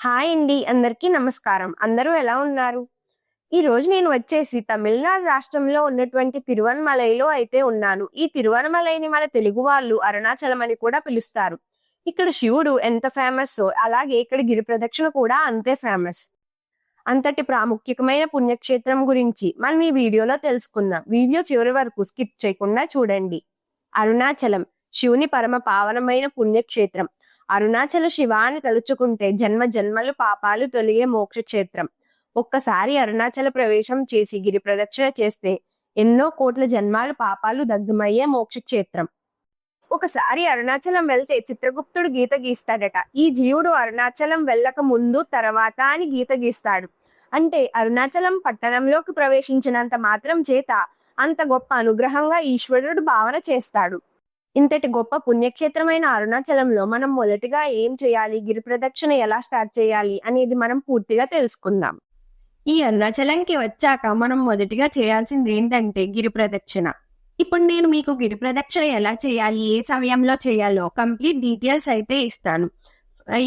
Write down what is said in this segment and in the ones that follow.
Hi అండి అందరికీ నమస్కారం. అందరూ ఎలా ఉన్నారు? ఈ రోజు నేను వచ్చేసి తమిళనాడు రాష్ట్రంలో ఉన్నటువంటి తిరువన్మలైలో అయితే ఉన్నాను. ఈ తిరువన్మలైని మన తెలుగు వాళ్ళు అరుణాచలం అని కూడా పిలుస్తారు. ఇక్కడ శివుడు ఎంత ఫేమస్ అలాగే ఇక్కడ గిరి ప్రదక్షిణ కూడా అంతే ఫేమస్ అంతటి ప్రాముఖ్యమైన పుణ్యక్షేత్రం గురించి మనం ఈ వీడియోలో తెలుసుకుందాం. వీడియో చివరి వరకు స్కిప్ చేయకుండా చూడండి. అరుణాచలం శివుని పరమ పావనమైన పుణ్యక్షేత్రం. అరుణాచల శివాన్ని తలుచుకుంటే జన్మ జన్మలు పాపాలు తొలిగే మోక్షక్షేత్రం. ఒక్కసారి అరుణాచల ప్రవేశం చేసి గిరి ప్రదక్షిణ చేస్తే ఎన్నో కోట్ల జన్మాలు పాపాలు దగ్ధమయ్యే మోక్షక్షేత్రం. ఒకసారి అరుణాచలం వెళ్తే చిత్రగుప్తుడు గీత గీస్తాడట. ఈ జీవుడు అరుణాచలం వెళ్ళక ముందు తర్వాత అని గీత గీస్తాడు. అంటే అరుణాచలం పట్టణంలోకి ప్రవేశించినంత మాత్రం చేత అంత గొప్ప అనుగ్రహంగా ఈశ్వరుడు భావన చేస్తాడు. ఇంతటి గొప్ప పుణ్యక్షేత్రమైన అరుణాచలంలో మనం మొదటిగా ఏం చేయాలి? గిరి ప్రదక్షిణ ఎలా స్టార్ట్ చేయాలి? అనేది మనం పూర్తిగా తెలుసుకుందాం. ఈ అరుణాచలంకి వచ్చాక మనం మొదటిగా చేయాల్సింది ఏంటంటే గిరి ప్రదక్షిణ. ఇప్పుడు నేను మీకు గిరి ప్రదక్షిణ ఎలా చేయాలి? ఏ సమయంలో చేయాలో కంప్లీట్ డీటెయిల్స్ అయితే ఇస్తాను.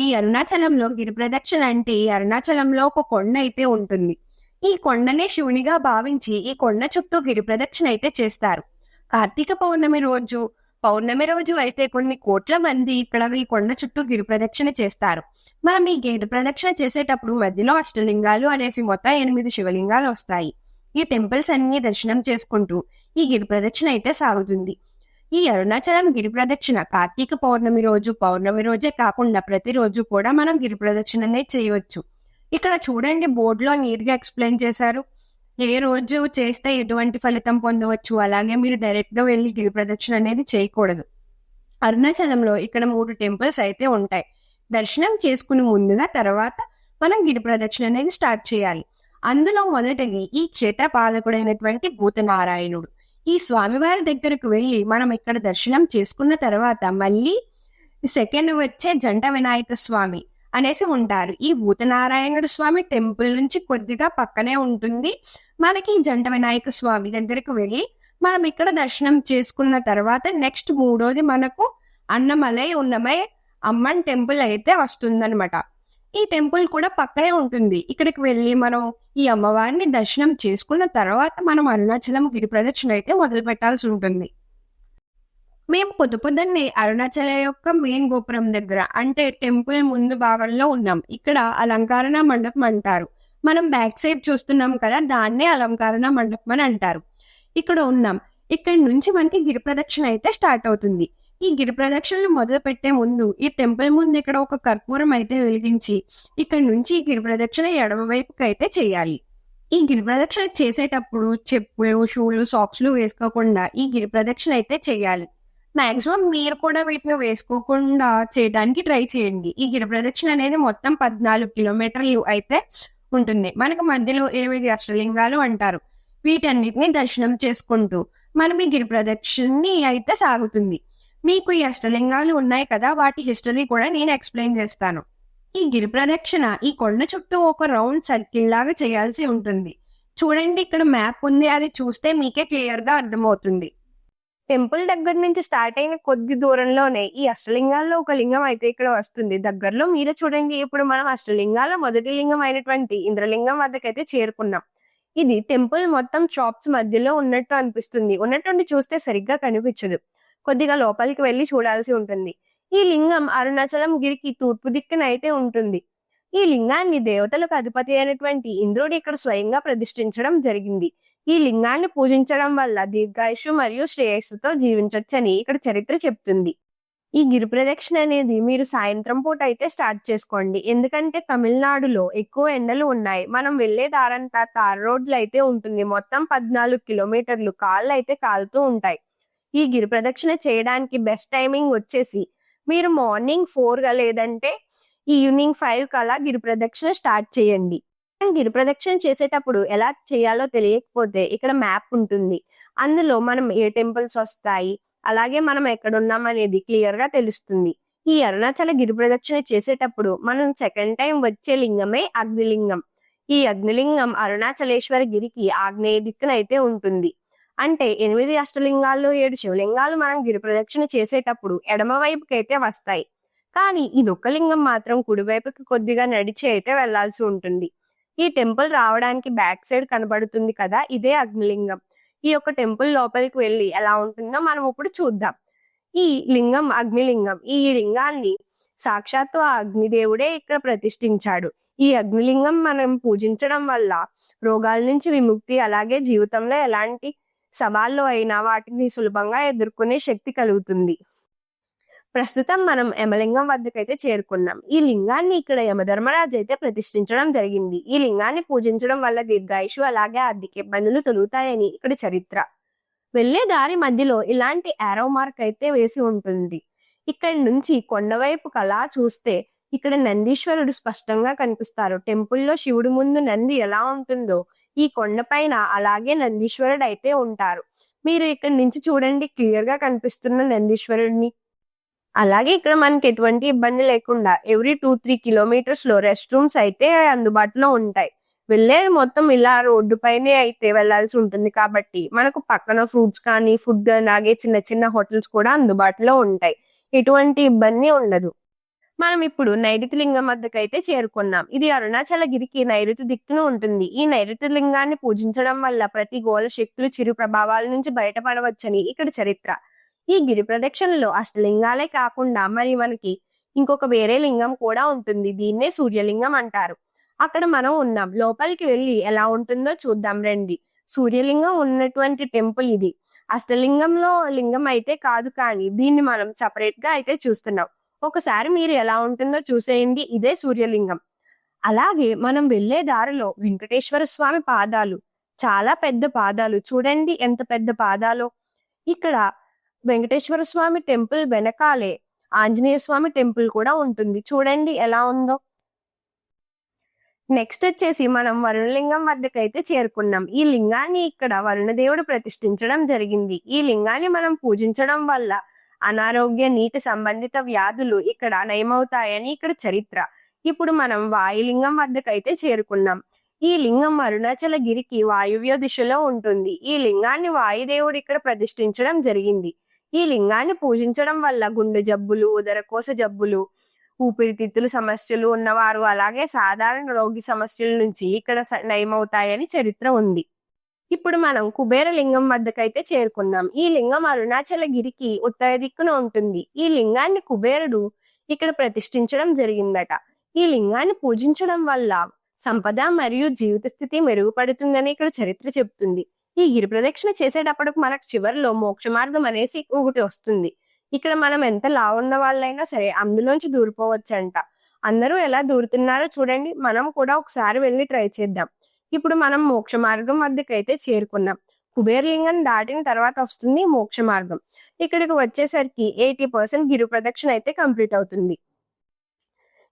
ఈ అరుణాచలంలో గిరి ప్రదక్షిణ అంటే ఈ అరుణాచలంలో ఒక కొండ అయితే ఉంటుంది. ఈ కొండనే శివునిగా భావించి ఈ కొండ చుట్టూ గిరి ప్రదక్షిణ అయితే చేస్తారు. కార్తీక పౌర్ణమి రోజు పౌర్ణమి రోజు అయితే కొన్ని కోట్ల మంది ఇక్కడ ఈ కొండ చుట్టూ గిరి ప్రదక్షిణ చేస్తారు. మనం ఈ గిరి ప్రదక్షిణ చేసేటప్పుడు మధ్యలో అష్టలింగాలు అనేసి మొత్తం ఎనిమిది శివలింగాలు వస్తాయి. ఈ టెంపుల్స్ అన్ని దర్శనం చేసుకుంటూ ఈ గిరి ప్రదక్షిణ అయితే సాగుతుంది. ఈ అరుణాచలం గిరి ప్రదక్షిణ కార్తీక పౌర్ణమి రోజు పౌర్ణమి రోజే కాకుండా ప్రతిరోజు కూడా మనం గిరి ప్రదక్షిణనే చేయవచ్చు. ఇక్కడ చూడండి బోర్డులో నీట్గా ఎక్స్ప్లెయిన్ చేశారు. ఏ రోజు చేస్తే ఎటువంటి ఫలితం పొందవచ్చు? అలాగే మీరు డైరెక్ట్గా వెళ్ళి గిరి ప్రదక్షిణ అనేది చేయకూడదు. అరుణాచలంలో ఇక్కడ మూడు టెంపుల్స్ అయితే ఉంటాయి. దర్శనం చేసుకుని ముందుగా తర్వాత మనం గిరి ప్రదక్షిణ అనేది స్టార్ట్ చేయాలి. అందులో మొదటిది ఈ క్షేత్ర పాలకుడైనటువంటి భూతనారాయణుడు. ఈ స్వామివారి దగ్గరకు వెళ్ళి మనం ఇక్కడ దర్శనం చేసుకున్న తర్వాత మళ్ళీ సెకండ్ వచ్చే జంట వినాయక స్వామి. అనేసి ఉంటారు. ఈ భూతనారాయణుడు స్వామి టెంపుల్ నుంచి కొద్దిగా పక్కనే ఉంటుంది. మనకి జంట వినాయక స్వామి దగ్గరకు వెళ్ళి మనం ఇక్కడ దర్శనం చేసుకున్న తర్వాత నెక్స్ట్ మూడోది మనకు అన్నమలై ఉన్నమై అమ్మన్ టెంపుల్ అయితే వస్తుందన్నమాట. ఈ టెంపుల్ కూడా పక్కనే ఉంటుంది. ఇక్కడికి వెళ్ళి మనం ఈ అమ్మవారిని దర్శనం చేసుకున్న తర్వాత మనం అరుణాచలం గిరి ప్రదక్షిణ అయితే మొదలు పెట్టాల్సి ఉంటుంది. మేము పొద్దు పొద్దున్నే అరుణాచల యొక్క మెయిన్ గోపురం దగ్గర అంటే టెంపుల్ ముందు భాగంలో ఉన్నాం. ఇక్కడ అలంకరణ మండపం అంటారు. మనం బ్యాక్ సైడ్ చూస్తున్నాం కదా దాన్నే అలంకరణ మండపం అని అంటారు. ఇక్కడ ఉన్నాం. ఇక్కడ నుంచి మనకి గిరి ప్రదక్షిణ అయితే స్టార్ట్ అవుతుంది. ఈ గిరి ప్రదక్షిణలు మొదలు పెట్టే ముందు ఈ టెంపుల్ ముందు ఇక్కడ ఒక కర్పూరం అయితే వెలిగించి ఇక్కడ నుంచి ఈ గిరి ప్రదక్షిణ ఎడమ వైపుకి అయితే చేయాలి. ఈ గిరి ప్రదక్షిణ చేసేటప్పుడు చెప్పులు షూలు సాక్స్లు వేసుకోకుండా ఈ గిరి ప్రదక్షిణ అయితే చేయాలి. మాక్సిమం మీరు కూడా వీటిని వేసుకోకుండా చేయడానికి ట్రై చేయండి. ఈ గిరి ప్రదక్షిణ అనేది మొత్తం పద్నాలుగు కిలోమీటర్లు అయితే ఉంటుంది. మనకు మధ్యలో ఏవి అష్టలింగాలు అంటారు? వీటన్నిటిని దర్శనం చేసుకుంటూ మనం ఈ గిరి ప్రదక్షిణని అయితే సాగుతుంది. మీకు ఈ అష్టలింగాలు ఉన్నాయి కదా వాటి హిస్టరీ కూడా నేను ఎక్స్ప్లెయిన్ చేస్తాను. ఈ గిరి ప్రదక్షిణ ఈ కొండ చుట్టూ ఒక రౌండ్ సర్కిల్ లాగా చేయాల్సి ఉంటుంది. చూడండి ఇక్కడ మ్యాప్ ఉంది. అది చూస్తే మీకే క్లియర్గా అర్థమవుతుంది. టెంపుల్ దగ్గర నుంచి స్టార్ట్ అయిన కొద్ది దూరంలోనే ఈ అష్టలింగాల్లో ఒక లింగం అయితే ఇక్కడ వస్తుంది. దగ్గరలో మీరే చూడండి. ఇప్పుడు మనం అష్టలింగాల మొదటి లింగం అయినటువంటి ఇంద్రలింగం వద్దకైతే చేరుకున్నాం. ఇది టెంపుల్ మొత్తం షాప్స్ మధ్యలో ఉన్నట్టు అనిపిస్తుంది. ఉన్నట్టుండి చూస్తే సరిగ్గా కనిపించదు. కొద్దిగా లోపలికి వెళ్ళి చూడాల్సి ఉంటుంది. ఈ లింగం అరుణాచలం గిరికి తూర్పు దిక్కున అయితే ఉంటుంది. ఈ లింగాన్ని దేవతలకు అధిపతి అయినటువంటి ఇంద్రుడు ఇక్కడ స్వయంగా ప్రతిష్ఠించడం జరిగింది. ఈ లింగాన్ని పూజించడం వల్ల దీర్ఘాయుషు మరియు శ్రేయస్సుతో జీవించవచ్చని ఇక్కడ చరిత్ర చెప్తుంది. ఈ గిరి ప్రదక్షిణ అనేది మీరు సాయంత్రం పూట అయితే స్టార్ట్ చేసుకోండి. ఎందుకంటే తమిళనాడులో ఎక్కువ ఎండలు ఉన్నాయి. మనం వెళ్ళే దారంతా తార్ రోడ్లు అయితే ఉంటుంది. మొత్తం పద్నాలుగు కిలోమీటర్లు కాళ్ళు అయితే కాలుతూ ఉంటాయి. ఈ గిరి ప్రదక్షిణ చేయడానికి బెస్ట్ టైమింగ్ వచ్చేసి మీరు మార్నింగ్ ఫోర్గా లేదంటే ఈవినింగ్ ఫైవ్ కలా గిరి ప్రదక్షిణ స్టార్ట్ చేయండి. గిరి ప్రదక్షిణ చేసేటప్పుడు ఎలా చేయాలో తెలియకపోతే ఇక్కడ మ్యాప్ ఉంటుంది. అందులో మనం ఏ టెంపుల్స్ వస్తాయి అలాగే మనం ఎక్కడ ఉన్నాం అనేది క్లియర్గా తెలుస్తుంది. ఈ అరుణాచల గిరి ప్రదక్షిణ చేసేటప్పుడు మనం సెకండ్ టైం వచ్చే లింగమే అగ్నిలింగం. ఈ అగ్నిలింగం అరుణాచలేశ్వర గిరికి ఆగ్నేయ దిక్కున అయితే ఉంటుంది. అంటే ఎనిమిది అష్టలింగాల్లో ఏడు శివలింగాలు మనం గిరి ప్రదక్షిణ చేసేటప్పుడు ఎడమ వైపుకైతే వస్తాయి. కానీ ఇది దుఃఖ లింగం మాత్రం కుడివైపుకి కొద్దిగా నడిచి అయితే వెళ్ళాల్సి ఉంటుంది. ఈ టెంపుల్ రావడానికి బ్యాక్ సైడ్ కనబడుతుంది కదా ఇదే అగ్నిలింగం. ఈ యొక్క టెంపుల్ లోపలికి వెళ్ళి ఎలా ఉంటుందో మనం ఇప్పుడు చూద్దాం. ఈ లింగం అగ్నిలింగం. ఈ లింగాన్ని సాక్షాత్తు ఆ అగ్నిదేవుడే ఇక్కడ ప్రతిష్ఠించాడు. ఈ అగ్నిలింగం మనం పూజించడం వల్ల రోగాల నుంచి విముక్తి అలాగే జీవితంలో ఎలాంటి సవాళ్ళు అయినా వాటిని సులభంగా ఎదుర్కొనే శక్తి కలుగుతుంది. ప్రస్తుతం మనం యమలింగం వద్దకైతే చేరుకున్నాం. ఈ లింగాన్ని ఇక్కడ యమధర్మరాజు అయితే ప్రతిష్ఠించడం జరిగింది. ఈ లింగాన్ని పూజించడం వల్ల దీర్ఘాయుషు అలాగే ఆర్థిక ఇబ్బందులు తొలుగుతాయని ఇక్కడ చరిత్ర. వెళ్ళే దారి మధ్యలో ఇలాంటి ఆరో మార్క్ అయితే వేసి ఉంటుంది. ఇక్కడి నుంచి కొండవైపు కలా చూస్తే ఇక్కడ నందీశ్వరుడు స్పష్టంగా కనిపిస్తారు. టెంపుల్లో శివుడు ముందు నంది ఎలా ఉంటుందో ఈ కొండపైన అలాగే నందీశ్వరుడు అయితే ఉంటారు. మీరు ఇక్కడ నుంచి చూడండి క్లియర్గా కనిపిస్తున్న నందీశ్వరుడిని. అలాగే ఇక్కడ మనకి ఎటువంటి ఇబ్బంది లేకుండా ఎవ్రీ టూ త్రీ కిలోమీటర్స్లో రెస్ట్ రూమ్స్ అయితే అందుబాటులో ఉంటాయి. వెళ్ళే మొత్తం ఇలా రోడ్డు పైనే అయితే వెళ్ళాల్సి ఉంటుంది కాబట్టి మనకు పక్కన ఫ్రూట్స్ కానీ ఫుడ్ అలాగే చిన్న చిన్న హోటల్స్ కూడా అందుబాటులో ఉంటాయి. ఎటువంటి ఇబ్బంది ఉండదు. మనం ఇప్పుడు నైరుతి లింగం వద్దకు అయితే చేరుకున్నాం. ఇది అరుణాచల గిరికి నైరుతి దిక్కున ఉంటుంది. ఈ నైరుతి లింగాన్ని పూజించడం వల్ల ప్రతి గోళ శక్తులు చిరు ప్రభావాల నుంచి బయటపడవచ్చని ఇక్కడ చరిత్ర. ఈ గిరి ప్రదక్షిణలో అష్టలింగాలే కాకుండా మరి మనకి ఇంకొక వేరే లింగం కూడా ఉంటుంది. దీన్నే సూర్యలింగం అంటారు. అక్కడ మనం ఉన్నాం. లోపలికి వెళ్ళి ఎలా ఉంటుందో చూద్దాం రండి. సూర్యలింగం ఉన్నటువంటి టెంపుల్ ఇది. అష్టలింగంలో లింగం అయితే కాదు కానీ దీన్ని మనం సపరేట్గా అయితే చూస్తున్నాం. ఒకసారి మీరు ఎలా ఉంటుందో చూసేయండి. ఇదే సూర్యలింగం. అలాగే మనం వెళ్ళే దారిలో వెంకటేశ్వర స్వామి పాదాలు. చాలా పెద్ద పాదాలు. చూడండి ఎంత పెద్ద పాదాలో. ఇక్కడ వెంకటేశ్వర స్వామి టెంపుల్ వెనకాలే ఆంజనేయ స్వామి టెంపుల్ కూడా ఉంటుంది. చూడండి ఎలా ఉందో. నెక్స్ట్ వచ్చేసి మనం వరుణలింగం వద్దకైతే చేరుకున్నాం. ఈ లింగాన్ని ఇక్కడ వరుణదేవుడు ప్రతిష్ఠించడం జరిగింది. ఈ లింగాన్ని మనం పూజించడం వల్ల అనారోగ్య నీటి సంబంధిత వ్యాధులు ఇక్కడ నయమవుతాయని ఇక్కడ చరిత్ర. ఇప్పుడు మనం వాయులింగం వద్దకైతే చేరుకున్నాం. ఈ లింగం అరుణాచల గిరికి వాయువ్య దిశలో ఉంటుంది. ఈ లింగాన్ని వాయుదేవుడు ఇక్కడ ప్రతిష్ఠించడం జరిగింది. ఈ లింగాన్ని పూజించడం వల్ల గుండె జబ్బులు ఉదరకోశ జబ్బులు ఊపిరితిత్తులు సమస్యలు ఉన్నవారు అలాగే సాధారణ రోగి సమస్యల నుంచి ఇక్కడ స- నయమవుతాయని చరిత్ర ఉంది. ఇప్పుడు మనం కుబేర లింగం వద్దకైతే చేరుకున్నాం. ఈ లింగం అరుణాచల గిరికి ఉత్తర దిక్కున ఉంటుంది. ఈ లింగాన్ని కుబేరుడు ఇక్కడ ప్రతిష్ఠించడం జరిగిందట. ఈ లింగాన్ని పూజించడం వల్ల సంపద మరియు జీవిత స్థితి మెరుగుపడుతుందని ఇక్కడ చరిత్ర చెబుతుంది ఈ గిరి ప్రదక్షిణ చేసేటప్పుడు మనకు చివరిలో మోక్ష మార్గం అనేసి ఒకటి వస్తుంది. ఇక్కడ మనం ఎంత లావున్న వాళ్ళైనా సరే అందులోంచి దూరిపోవచ్చంట. అందరూ ఎలా దూరుతున్నారో చూడండి. మనం కూడా ఒకసారి వెళ్ళి ట్రై చేద్దాం. ఇప్పుడు మనం మోక్ష మార్గం వద్దకైతే చేరుకున్నాం. కుబేరలింగం దాటిన తర్వాత వస్తుంది మోక్ష మార్గం. ఇక్కడికి వచ్చేసరికి ఎయిటీ పర్సెంట్ గిరి ప్రదక్షిణ అయితే కంప్లీట్ అవుతుంది.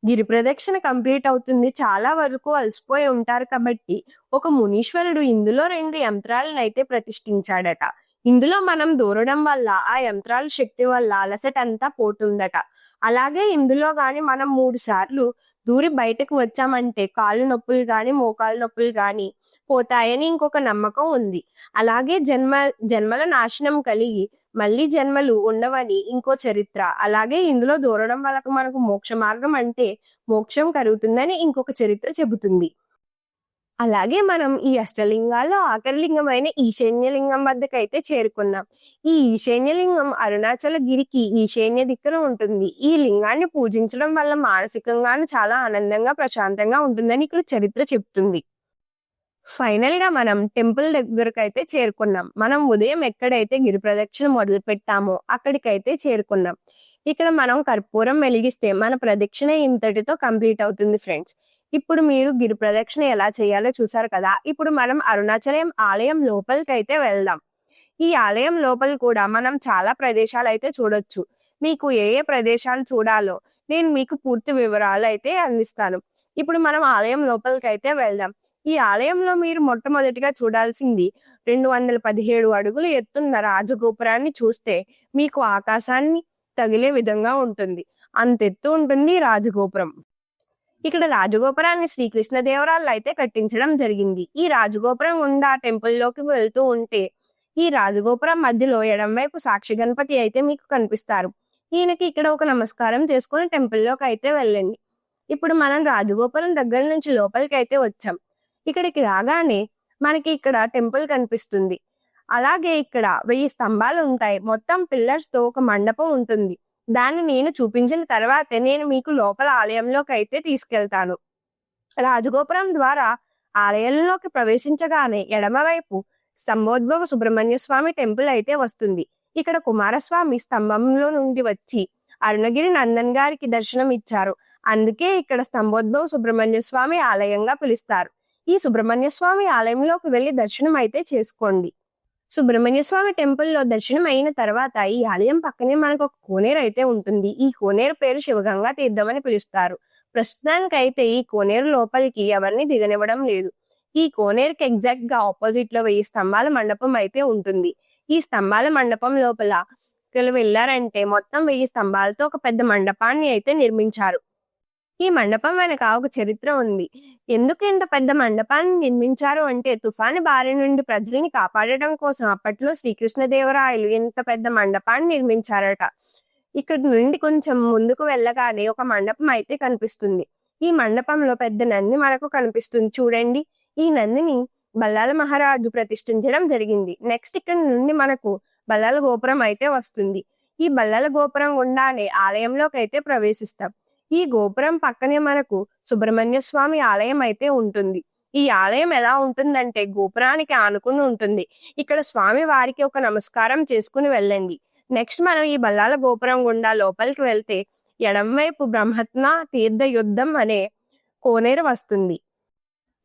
గిరి ప్రదక్షిణ కంప్లీట్ అవుతుంది. చాలా వరకు అలసిపోయి ఉంటారు కాబట్టి ఒక మునీశ్వరుడు ఇందులో రెండు యంత్రాలను అయితే ప్రతిష్ఠించాడట. ఇందులో మనం దూరడం వల్ల ఆ యంత్రాల శక్తి వల్ల అలసట అంతా పోతుందట. అలాగే ఇందులో గాని మనం మూడు సార్లు దూరి బయటకు వచ్చామంటే కాళ్ళు నొప్పులు గాని మోకాలు నొప్పులు గాని పోతాయని ఇంకొక నమ్మకం ఉంది. అలాగే జన్మ జన్మల నాశనం కలిగి మళ్ళీ జన్మలు ఉండవని ఇంకో చరిత్ర. అలాగే ఇందులో దూరడం వల్ల మనకు మోక్ష మార్గం అంటే మోక్షం కలుగుతుందని ఇంకొక చరిత్ర చెబుతుంది. అలాగే మనం ఈ అష్టలింగాల్లో ఆఖరి ఈశాన్యలింగం ఈశాన్య లింగం వద్దకైతే చేరుకున్నాం. ఈ ఈశాన్య లింగం అరుణాచల గిరికి ఈశాన్య దిక్కున ఉంటుంది. ఈ లింగాన్ని పూజించడం వల్ల మానసికంగాను చాలా ఆనందంగా ప్రశాంతంగా ఉంటుందని ఇక్కడ చరిత్ర చెప్తుంది. ఫైనల్గా మనం టెంపుల్ దగ్గరకైతే చేరుకున్నాం. మనం ఉదయం ఎక్కడైతే గిరి ప్రదక్షిణ మొదలు పెట్టామో అక్కడికైతే చేరుకున్నాం. ఇక్కడ మనం కర్పూరం వెలిగిస్తే మన ప్రదక్షిణ ఇంతటితో కంప్లీట్ అవుతుంది ఫ్రెండ్స్. ఇప్పుడు మీరు గిరి ప్రదక్షిణ ఎలా చేయాలో చూసారు కదా? ఇప్పుడు మనం అరుణాచలం ఆలయం లోపలికైతే వెళ్దాం. ఈ ఆలయం లోపల కూడా మనం చాలా ప్రదేశాలు అయితే చూడొచ్చు. మీకు ఏ ఏ ప్రదేశాలు చూడాలో నేను మీకు పూర్తి వివరాలు అయితే అందిస్తాను. ఇప్పుడు మనం ఆలయం లోపలికైతే వెళ్దాం. ఈ ఆలయంలో మీరు మొట్టమొదటిగా చూడాల్సింది రెండు వందల పదిహేడు అడుగులు ఎత్తున్న రాజగోపురాన్ని చూస్తే మీకు ఆకాశాన్ని తగిలే విధంగా ఉంటుంది. అంతెత్తు ఉంటుంది రాజగోపురం. ఇక్కడ రాజగోపురాన్ని శ్రీకృష్ణదేవరాయలు అయితే కట్టించడం జరిగింది. ఈ రాజగోపురం గుండా టెంపుల్లోకి వెళ్తూ ఉంటే ఈ రాజగోపురం మధ్యలో ఎడం వైపు సాక్షి గణపతి అయితే మీకు కనిపిస్తారు. ఈయనకి ఇక్కడ ఒక నమస్కారం చేసుకుని టెంపుల్లోకి అయితే వెళ్ళండి. ఇప్పుడు మనం రాజగోపురం దగ్గర నుంచి లోపలికి అయితే వచ్చాం. ఇక్కడికి రాగానే మనకి ఇక్కడ టెంపుల్ కనిపిస్తుంది. అలాగే ఇక్కడ వెయ్యి స్తంభాలు ఉంటాయి. మొత్తం పిల్లర్స్తో ఒక మండపం ఉంటుంది. దాన్ని నేను చూపించిన తర్వాతే నేను మీకు లోపల ఆలయంలోకి అయితే తీసుకెళ్తాను. రాజగోపురం ద్వారా ఆలయంలోకి ప్రవేశించగానే ఎడమవైపు స్తంభోద్భవ సుబ్రహ్మణ్య స్వామి టెంపుల్ అయితే వస్తుంది. ఇక్కడ కుమారస్వామి స్తంభంలో నుండి వచ్చి అరుణగిరి నందన్ గారికి దర్శనం ఇచ్చారు అందుకే ఇక్కడ స్తంభోద్భవ సుబ్రహ్మణ్య స్వామి ఆలయంగా పిలుస్తారు. ఈ సుబ్రహ్మణ్య స్వామి ఆలయంలోకి వెళ్ళి దర్శనం అయితే చేసుకోండి. సుబ్రహ్మణ్య స్వామి టెంపుల్లో దర్శనం అయిన తర్వాత ఈ ఆలయం పక్కనే మనకు ఒక కోనేరు అయితే ఉంటుంది. ఈ కోనేరు పేరు శివగంగా తీర్థం అని పిలుస్తారు. ప్రస్తుతానికైతే ఈ కోనేరు లోపలికి ఎవరిని దిగనివ్వడం లేదు. ఈ కోనేరుకి ఎగ్జాక్ట్గా ఆపోజిట్లో వెయ్యి స్తంభాల మండపం అయితే ఉంటుంది. ఈ స్తంభాల మండపం లోపల వెళ్ళారంటే మొత్తం వెయ్యి స్తంభాలతో ఒక పెద్ద మండపాన్ని అయితే నిర్మించారు. ఈ మండపం వెనక ఒక చరిత్ర ఉంది. ఎందుకు ఇంత పెద్ద మండపాన్ని నిర్మించారు అంటే తుఫాను బారి నుండి ప్రజల్ని కాపాడటం కోసం అప్పట్లో శ్రీకృష్ణదేవరాయలు ఇంత పెద్ద మండపాన్ని నిర్మించారట. ఇక్కడ నుండి కొంచెం ముందుకు వెళ్ళగానే ఒక మండపం అయితే కనిపిస్తుంది. ఈ మండపంలో పెద్ద నంది మనకు కనిపిస్తుంది చూడండి. ఈ నందిని బల్లాల మహారాజు ప్రతిష్ఠించడం జరిగింది. నెక్స్ట్ ఇక్కడ నుండి మనకు బల్లాల గోపురం అయితే వస్తుంది. ఈ బల్లాల గోపురం గుండానే ఆలయంలోకి అయితే ప్రవేశిస్తాం. ఈ గోపురం పక్కనే మనకు సుబ్రహ్మణ్య స్వామి ఆలయం అయితే ఉంటుంది. ఈ ఆలయం ఎలా ఉంటుందంటే గోపురానికి ఆనుకుని ఉంటుంది. ఇక్కడ స్వామి వారికి ఒక నమస్కారం చేసుకుని వెళ్ళండి. నెక్స్ట్ మనం ఈ బల్లాల గోపురం గుండా లోపలికి వెళ్తే ఎడంవైపు బ్రహ్మత్న తీర్థ యుద్ధం అనే కోనేరు వస్తుంది.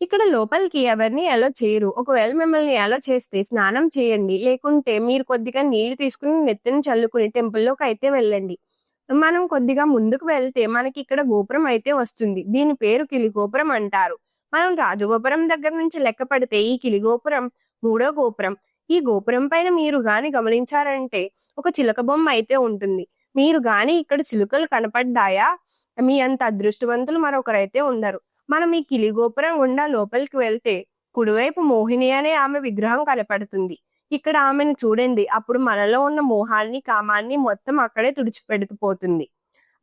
ఇక్కడ లోపలికి ఎవరిని ఎలా చేయరు ఒకవేళ మిమ్మల్ని ఎలా చేస్తే స్నానం చేయండి. లేకుంటే మీరు కొద్దిగా నీళ్ళు తీసుకుని నెత్తిని చల్లుకుని టెంపుల్లోకి అయితే వెళ్ళండి. మనం కొద్దిగా ముందుకు వెళ్తే మనకి ఇక్కడ గోపురం అయితే వస్తుంది. దీని పేరు కిలి గోపురం అంటారు. మనం రాజగోపురం దగ్గర నుంచి లెక్క పడితే ఈ కిలి గోపురం మూడో గోపురం. ఈ గోపురం పైన మీరు గాని గమనించారంటే ఒక చిలక బొమ్మ అయితే ఉంటుంది. మీరు గాని ఇక్కడ చిలుకలు కనపడ్డాయా? మీ అంత అదృష్టవంతులు మరొకరైతే ఉండరు. మనం ఈ కిలి గోపురం గుండా లోపలికి వెళ్తే కుడివైపు మోహిని అనే ఆమె విగ్రహం కనపడుతుంది. ఇక్కడ ఆమెను చూడండి. అప్పుడు మనలో ఉన్న మోహాన్ని కామాన్ని మొత్తం అక్కడే తుడిచిపెడుతుపోతుంది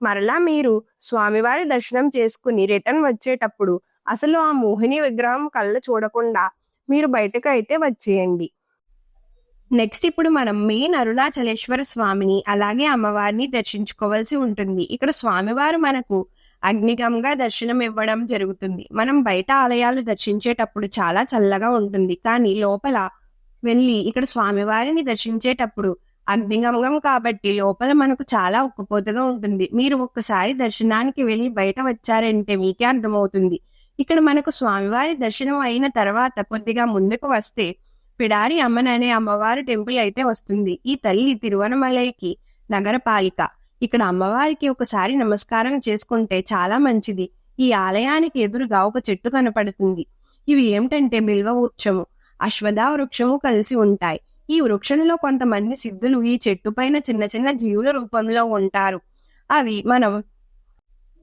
మరలా మీరు స్వామివారి దర్శనం చేసుకుని రిటర్న్ వచ్చేటప్పుడు అసలు ఆ మోహిని విగ్రహం కళ్ళ చూడకుండా మీరు బయటకు అయితే వచ్చేయండి. నెక్స్ట్ ఇప్పుడు మనం మెయిన్ అరుణాచలేశ్వర స్వామిని అలాగే అమ్మవారిని దర్శించుకోవాల్సి ఉంటుంది. ఇక్కడ స్వామివారు మనకు అగ్నిగంగా దర్శనం ఇవ్వడం జరుగుతుంది. మనం బయట ఆలయాలు దర్శించేటప్పుడు చాలా చల్లగా ఉంటుంది. కానీ లోపల వెళ్ళి ఇక్కడ స్వామివారిని దర్శించేటప్పుడు అగ్నిగంగం కాబట్టి లోపల మనకు చాలా ఉక్కపోతగా ఉంటుంది. మీరు ఒక్కసారి దర్శనానికి వెళ్ళి బయట వచ్చారంటే మీకే అర్థమవుతుంది. ఇక్కడ మనకు స్వామివారి దర్శనం అయిన తర్వాత కొద్దిగా ముందుకు వస్తే పిడారి అమ్మన్ అనే అమ్మవారి టెంపుల్ అయితే వస్తుంది. ఈ తల్లి తిరువనమలైకి నగరపాలిక. ఇక్కడ అమ్మవారికి ఒకసారి నమస్కారం చేసుకుంటే చాలా మంచిది. ఈ ఆలయానికి ఎదురుగా ఒక చెట్టు కనపడుతుంది. ఇవి ఏమిటంటే బిల్వ వృక్షము. అశ్వథ వృక్షము కలిసి ఉంటాయి. ఈ వృక్షంలో కొంతమంది సిద్ధులు ఈ చెట్టు పైన చిన్న చిన్న జీవుల రూపంలో ఉంటారు. అవి మనం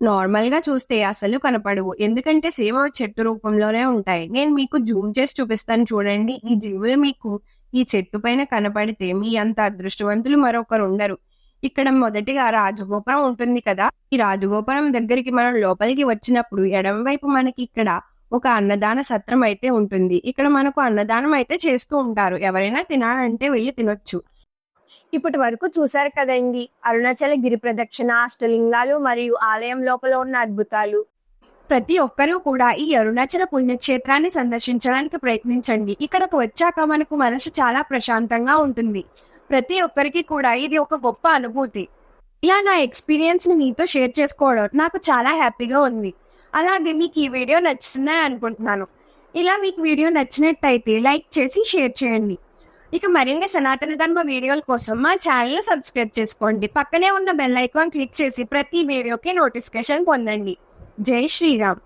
నార్మల్గా చూస్తే అసలు కనపడవు. ఎందుకంటే సేమ్ చెట్టు రూపంలోనే ఉంటాయి. నేను మీకు జూమ్ చేసి చూపిస్తాను చూడండి. ఈ జీవులు మీకు ఈ చెట్టు పైన కనపడితే మీ అంత అదృష్టవంతులు మరొకరు ఉండరు. ఇక్కడ మొదటిగా రాజగోపురం ఉంటుంది కదా. ఈ రాజగోపురం దగ్గరికి మనం లోపలికి వచ్చినప్పుడు ఎడమవైపు మనకి ఇక్కడ ఒక అన్నదాన సత్రం అయితే ఉంటుంది. ఇక్కడ మనకు అన్నదానం అయితే చేస్తూ ఉంటారు. ఎవరైనా తినాలంటే వెళ్ళి తినొచ్చు. ఇప్పటి వరకు చూశారు కదండి. అరుణాచల గిరి ప్రదక్షిణ అష్టలింగాలు మరియు ఆలయం లోపల ఉన్న అద్భుతాలు. ప్రతి ఒక్కరూ కూడా ఈ అరుణాచల పుణ్యక్షేత్రాన్ని సందర్శించడానికి ప్రయత్నించండి. ఇక్కడకు వచ్చాక మనకు మనసు చాలా ప్రశాంతంగా ఉంటుంది. ప్రతి ఒక్కరికి కూడా ఇది ఒక గొప్ప అనుభూతి. ఇలా నా ఎక్స్పీరియన్స్ని మీతో షేర్ చేసుకోవడం నాకు చాలా హ్యాపీగా ఉంది. అలాగే మీకు ఈ వీడియో నచ్చుతుందని అనుకుంటున్నాను. ఇలా మీకు వీడియో నచ్చినట్టయితే లైక్ చేసి షేర్ చేయండి. ఇక మరిన్ని సనాతన ధర్మ వీడియోల కోసం మా ఛానల్ సబ్స్క్రైబ్ చేసుకోండి. పక్కనే ఉన్న బెల్ ఐకాన్ క్లిక్ చేసి ప్రతి వీడియోకి నోటిఫికేషన్ పొందండి. జై శ్రీరామ్.